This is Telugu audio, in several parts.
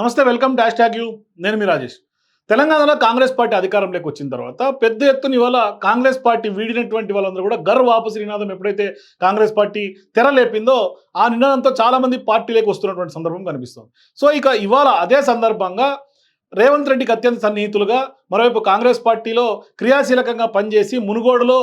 నమస్తే వెల్కమ్ డాష్ ట్యాగ్ యూ. నేను మీ రాజేష్. తెలంగాణలో కాంగ్రెస్ పార్టీ అధికారంలోకి వచ్చిన తర్వాత పెద్ద ఎత్తున ఇవాళ కాంగ్రెస్ పార్టీ వీడినటువంటి వాళ్ళందరూ కూడా గర్వ వాపసు నినాదం ఎప్పుడైతే కాంగ్రెస్ పార్టీ తెరలేపిందో ఆ నినాదంతో చాలామంది పార్టీలోకి వస్తున్నటువంటి సందర్భం కనిపిస్తుంది. సో ఇక ఇవాళ అదే సందర్భంగా రేవంత్ రెడ్డికి అత్యంత సన్నిహితులుగా మరోవైపు కాంగ్రెస్ పార్టీలో క్రియాశీలకంగా పనిచేసి మునుగోడులో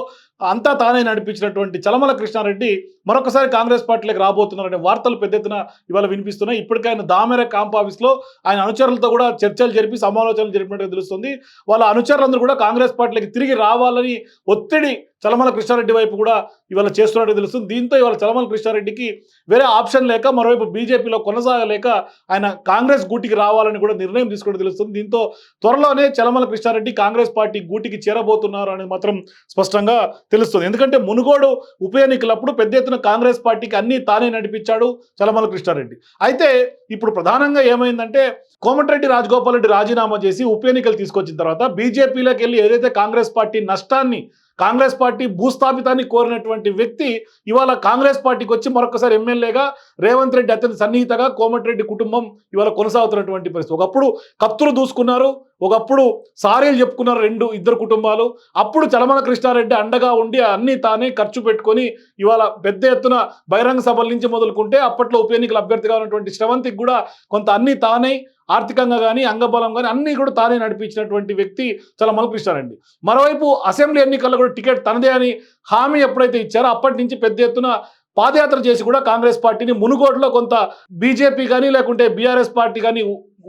అంతా తానే నడిపించినటువంటి చలమల కృష్ణారెడ్డి మరొకసారి కాంగ్రెస్ పార్టీలోకి రాబోతున్నారనే వార్తలు పెద్ద ఎత్తున ఇవాళ వినిపిస్తున్నాయి. ఇప్పటికే ఆయన దామెర క్యాంప్ ఆఫీస్లో ఆయన అనుచరులతో కూడా చర్చలు జరిపి సమాలోచనలు జరిపినట్టుగా తెలుస్తుంది. వాళ్ళ అనుచరులందరూ కూడా కాంగ్రెస్ పార్టీలోకి తిరిగి రావాలని ఒత్తిడి చలమల కృష్ణారెడ్డి వైపు కూడా ఇవాళ చేస్తున్నట్టు తెలుస్తుంది. దీంతో ఇవాళ చలమల కృష్ణారెడ్డికి వేరే ఆప్షన్ లేక మరోవైపు బీజేపీలో కొనసాగలేక ఆయన కాంగ్రెస్ గూటికి రావాలని కూడా నిర్ణయం తీసుకున్నట్టు తెలుస్తుంది. దీంతో త్వరలోనే చలమల కృష్ణారెడ్డి కాంగ్రెస్ పార్టీ గూటికి చేరబోతున్నారు అనేది మాత్రం స్పష్టంగా తెలుస్తుంది. ఎందుకంటే మునుగోడు ఉప ఎన్నికలప్పుడు పెద్ద ఎత్తున కాంగ్రెస్ పార్టీకి అన్ని తానే నడిపించాడు చలమల కృష్ణారెడ్డి. అయితే ఇప్పుడు ప్రధానంగా ఏమైందంటే కోమటిరెడ్డి రాజగోపాల్ రెడ్డి రాజీనామా చేసి ఉప ఎన్నికలు తీసుకొచ్చిన తర్వాత బీజేపీలోకి వెళ్ళి ఏదైతే కాంగ్రెస్ పార్టీ నష్టాన్ని కాంగ్రెస్ పార్టీ భూస్థాపితాన్ని కోరినటువంటి వ్యక్తి ఇవాళ కాంగ్రెస్ పార్టీకి వచ్చి మరొకసారి ఎమ్మెల్యేగా రేవంత్ రెడ్డి అత్యంత సన్నిహితగా కోమటిరెడ్డి కుటుంబం ఇవాళ కొనసాగుతున్నటువంటి పరిస్థితి. ఒకప్పుడు కత్తులు దూసుకున్నారు ఒకప్పుడు సారీలు చెప్పుకున్నారు రెండు ఇద్దరు కుటుంబాలు. అప్పుడు చలమల కృష్ణారెడ్డి అండగా ఉండి అన్ని తానే ఖర్చు పెట్టుకొని ఇవాళ పెద్ద ఎత్తున బహిరంగ సభల నుంచి మొదలుకుంటే అప్పట్లో ఉప ఎన్నికల అభ్యర్థిగా ఉన్నటువంటి శ్రవంతికి కూడా కొంత అన్ని తానే ఆర్థికంగా కానీ అంగబలం కానీ అన్నీ కూడా తానే నడిపించినటువంటి వ్యక్తి చాలా కృష్ణారెడ్డి మరోవైపు అసెంబ్లీ ఎన్నికల్లో కూడా టికెట్ తనదే అని హామీ ఎప్పుడైతే ఇచ్చారో అప్పటి నుంచి పెద్ద ఎత్తున పాదయాత్ర చేసి కూడా కాంగ్రెస్ పార్టీని మునుగోడులో కొంత బీజేపీ కానీ లేకుంటే బీఆర్ఎస్ పార్టీ కానీ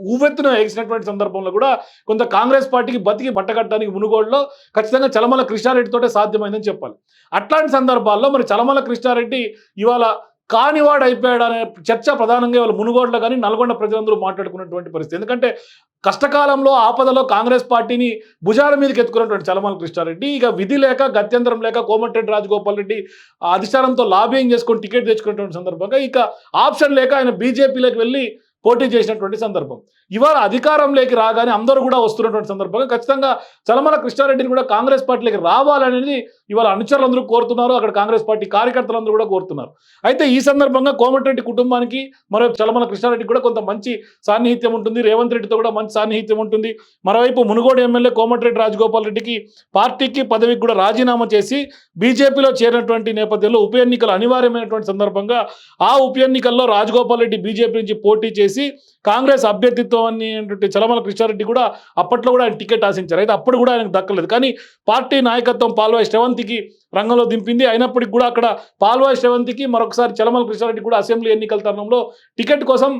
ఉవ్వెత్తున ఎగిసినటువంటి సందర్భంలో కూడా కొంత కాంగ్రెస్ పార్టీకి బతికి బట్టగట్టడానికి మునుగోడులో ఖచ్చితంగా చలమల కృష్ణారెడ్డితోటే సాధ్యమైందని చెప్పాలి. అట్లాంటి సందర్భాల్లో మరి చలమల కృష్ణారెడ్డి ఇవాళ కానివాడు అయిపోయాడు అనే చర్చ ప్రధానంగా ఇవాళ మునుగోడులో కానీ నల్గొండ ప్రజలందరూ మాట్లాడుకున్నటువంటి పరిస్థితి. ఎందుకంటే కష్టకాలంలో ఆపదలో కాంగ్రెస్ పార్టీని భుజాల మీదకి ఎత్తుకున్నటువంటి చలమల కృష్ణారెడ్డి ఇక విధి లేక గత్యంతరం లేక కోమటిరెడ్డి రాజగోపాల్ రెడ్డి అధిష్టానంతో లాబింగ్ చేసుకొని టికెట్ తెచ్చుకున్నటువంటి సందర్భంగా ఇక ఆప్షన్ లేక ఆయన బీజేపీలోకి వెళ్ళి పోటీ చేసినటువంటి సందర్భం. ఇవాళ అధికారంలోకి రాగానే అందరూ కూడా వస్తున్నటువంటి సందర్భంగా ఖచ్చితంగా చలమల కృష్ణారెడ్డిని కూడా కాంగ్రెస్ పార్టీలోకి రావాలనేది ఇవాళ అనుచరులందరూ కోరుతున్నారు. అక్కడ కాంగ్రెస్ పార్టీ కార్యకర్తలందరూ కూడా కోరుతున్నారు. అయితే ఈ సందర్భంగా కోమటిరెడ్డి కుటుంబానికి మరో చలమల కృష్ణారెడ్డికి కూడా కొంత మంచి సాన్నిహిత్యం ఉంటుంది. రేవంత్ రెడ్డితో కూడా మంచి సాన్నిహిత్యం ఉంటుంది. మరోవైపు మునుగోడు ఎమ్మెల్యే కోమటిరెడ్డి రాజగోపాల్ రెడ్డికి పార్టీకి పదవికి కూడా రాజీనామా చేసి బీజేపీలో చేరినటువంటి నేపథ్యంలో ఉప ఎన్నికలు అనివార్యమైనటువంటి సందర్భంగా ఆ ఉప ఎన్నికల్లో రాజగోపాల్ రెడ్డి బీజేపీ నుంచి పోటీ చేసి కాంగ్రెస్ అభ్యర్థిత్వాన్ని అనేటువంటి చలమల కృష్ణారెడ్డి కూడా అప్పట్లో కూడా ఆయన టికెట్ ఆశించారు. అయితే అప్పుడు కూడా ఆయనకు దక్కలేదు. కానీ పార్టీ నాయకత్వం పాల్వాయి శ్రవంతికి రంగంలో దింపింది. అయినప్పటికీ కూడా అక్కడ పాల్వాయి శ్రవంతికి మరొకసారి చలమల కృష్ణారెడ్డి కూడా అసెంబ్లీ ఎన్నికల తరుణంలో టికెట్ కోసం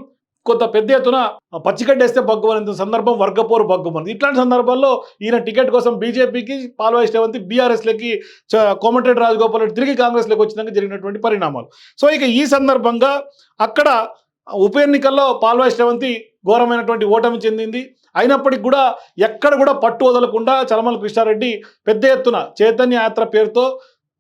కొంత పెద్ద ఎత్తున పచ్చిగడ్డేస్తే బగ్గుమని సందర్భం వర్గపోరు బగ్గుమని ఇట్లాంటి సందర్భాల్లో ఈయన టికెట్ కోసం బీజేపీకి పాల్వాయి శ్రవంతి బీఆర్ఎస్లకి కోమటిరెడ్డి రాజగోపాల్ రెడ్డి తిరిగి కాంగ్రెస్లోకి వచ్చినాక జరిగినటువంటి పరిణామాలు. సో ఇక ఈ సందర్భంగా అక్కడ ఉప ఎన్నికల్లో పాల్వాయి శ్రవంతి ఘోరమైనటువంటి ఓటమి చెందింది. అయినప్పటికీ కూడా ఎక్కడ కూడా పట్టు వదలకుండా చలమల కృష్ణారెడ్డి పెద్ద ఎత్తున చైతన్య యాత్ర పేరుతో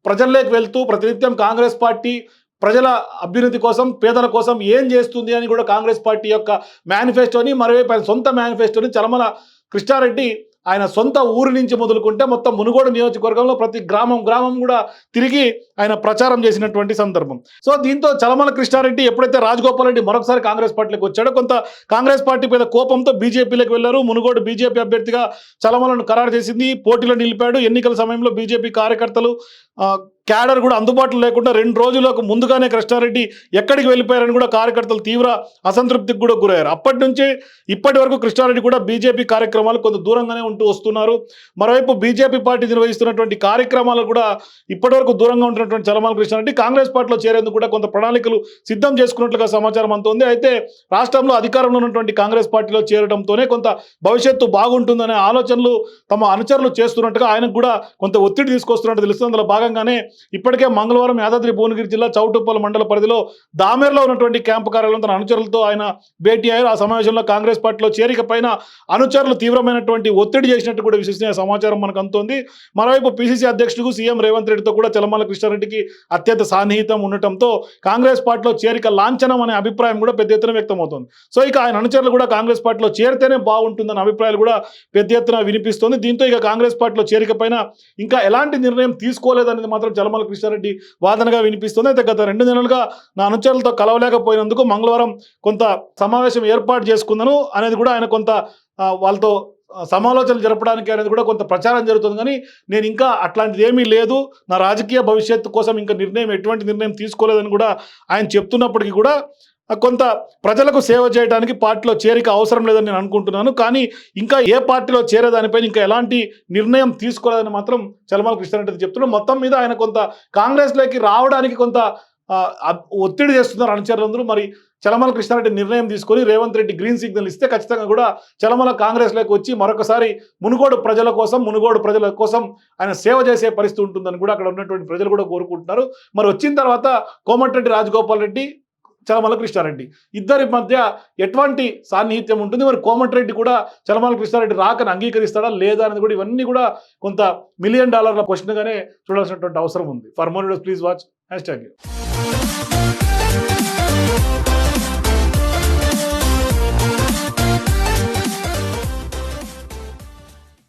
ప్రజల్లోకి వెళ్తూ ప్రతినిత్యం కాంగ్రెస్ పార్టీ ప్రజల అభ్యున్నతి కోసం పేదల కోసం ఏం చేస్తుంది అని కూడా కాంగ్రెస్ పార్టీ యొక్క మేనిఫెస్టోని మరోవైపు సొంత మేనిఫెస్టోని చలమల కృష్ణారెడ్డి ఆయన సొంత ఊరి నుంచి మొదలుకుంటే మొత్తం మునుగోడు నియోజకవర్గంలో ప్రతి గ్రామం గ్రామం కూడా తిరిగి ఆయన ప్రచారం చేసినటువంటి సందర్భం. సో దీంతో చలమల కృష్ణారెడ్డి ఎప్పుడైతే రాజగోపాల్ రెడ్డి మరొకసారి కాంగ్రెస్ పార్టీలోకి వచ్చాడో కొంత కాంగ్రెస్ పార్టీ మీద కోపంతో బీజేపీలోకి వెళ్ళారు మునుగోడు బీజేపీ అభ్యర్థిగా చలమలను ఖరారు చేసింది పోటీలో నిలిపాడు. ఎన్నికల సమయంలో బీజేపీ కార్యకర్తలు క్యాడర్ కూడా అందుబాటులో లేకుండా రెండు రోజులకు ముందుగానే కృష్ణారెడ్డి ఎక్కడికి వెళ్ళిపోయారని కూడా కార్యకర్తలు తీవ్ర అసంతృప్తికి కూడా గురయ్యారు. అప్పటి నుంచి ఇప్పటి వరకు కృష్ణారెడ్డి కూడా బీజేపీ కార్యక్రమాలు కొంత దూరంగానే ఉంటూ వస్తున్నారు. మరోవైపు బీజేపీ పార్టీ నిర్వహిస్తున్నటువంటి కార్యక్రమాలు కూడా ఇప్పటివరకు దూరంగా ఉంటున్నటువంటి చలమాల కృష్ణారెడ్డి కాంగ్రెస్ పార్టీలో చేరేందుకు కూడా కొంత ప్రణాళికలు సిద్ధం చేసుకున్నట్లుగా సమాచారం అంతుంది అయితే రాష్ట్రంలో అధికారంలో ఉన్నటువంటి కాంగ్రెస్ పార్టీలో చేరడంతోనే కొంత భవిష్యత్తు బాగుంటుందనే ఆలోచనలు తమ అనుచరులు చేస్తున్నట్టుగా ఆయనకు కూడా కొంత ఒత్తిడి తీసుకొస్తున్నట్టు తెలుస్తుంది. అందులో బాగా భాగంగానే ఇప్పటికే మంగళవారం యాదాద్రి భువనగిరి జిల్లా చౌటుప్పల మండల పరిధిలో దామేర్లో ఉన్నటువంటి క్యాంపు కార్యాలయం తన అనుచరులతో ఆయన భేటీ అయ్యారు. ఆ సమావేశంలో కాంగ్రెస్ పార్టీలో చేరిక పైన అనుచరులు తీవ్రమైనటువంటి ఒత్తిడి చేసినట్టు కూడా విశ్వసనీయ సమాచారం మనకు అందుతోంది. మరోవైపు పిసిసి అధ్యక్షుడు సీఎం రేవంత్ రెడ్డితో కూడా చలమల కృష్ణారెడ్డికి అత్యంత సాన్నిహితం ఉండటంతో కాంగ్రెస్ పార్టీలో చేరిక లాంఛనం అనే అభిప్రాయం కూడా పెద్ద ఎత్తున వ్యక్తమవుతోంది. సో ఇక ఆయన అనుచరులు కూడా కాంగ్రెస్ పార్టీలో చేరితేనే బాగుంటుందన్న అభిప్రాయాలు కూడా పెద్ద ఎత్తున వినిపిస్తోంది. దీంతో ఇక కాంగ్రెస్ పార్టీలో చేరిక పైన ఇంకా ఎలాంటి నిర్ణయం తీసుకోలేదని అనేది మాత్రం చలమల కృష్ణారెడ్డి వాదనగా వినిపిస్తుంది. అయితే గత రెండు నెలలుగా నా అనుచరులతో కలవలేకపోయినందుకు మంగళవారం కొంత సమావేశం ఏర్పాటు చేసుకుందను అనేది కూడా ఆయన కొంత వాళ్ళతో సమాలోచనలు జరపడానికి అనేది కూడా కొంత ప్రచారం జరుగుతుంది. కానీ నేను ఇంకా అట్లాంటిది ఏమీ లేదు. నా రాజకీయ భవిష్యత్తు కోసం ఇంకా నిర్ణయం ఎటువంటి నిర్ణయం తీసుకోలేదని కూడా ఆయన చెప్తున్నప్పటికీ కూడా కొంత ప్రజలకు సేవ చేయడానికి పార్టీలో చేరిక అవసరం లేదని నేను అనుకుంటున్నాను. కానీ ఇంకా ఏ పార్టీలో చేరేదానిపైన ఇంకా ఎలాంటి నిర్ణయం తీసుకోలేదని మాత్రం చలమల కృష్ణారెడ్డి చెప్తున్నాడు మొత్తం మీద ఆయన కొంత కాంగ్రెస్లోకి రావడానికి కొంత ఒత్తిడి చేస్తున్నారు అనుచరులందరూ మరి చలమల కృష్ణారెడ్డి నిర్ణయం తీసుకొని రేవంత్ రెడ్డి గ్రీన్ సిగ్నల్ ఇస్తే ఖచ్చితంగా కూడా చలమల కాంగ్రెస్లోకి వచ్చి మరొకసారి మునుగోడు ప్రజల కోసం మునుగోడు ప్రజల కోసం ఆయన సేవ చేసే పరిస్థితి ఉంటుందని కూడా అక్కడ ఉన్నటువంటి ప్రజలు కూడా కోరుకుంటున్నారు. మరి వచ్చిన తర్వాత కోమటిరెడ్డి రాజగోపాల్ రెడ్డి చలమల కృష్ణారెడ్డి ఇద్దరి మధ్య ఎటువంటి సాన్నిహిత్యం ఉంటుంది? మరి కోమటిరెడ్డి కూడా చలమల కృష్ణారెడ్డి రాకని అంగీకరిస్తాడా లేదా అనేది కూడా ఇవన్నీ కూడా కొంత మిలియన్ డాలర్ల క్వశ్చన్గానే చూడాల్సినటువంటి అవసరం ఉంది. For more please watch hashtag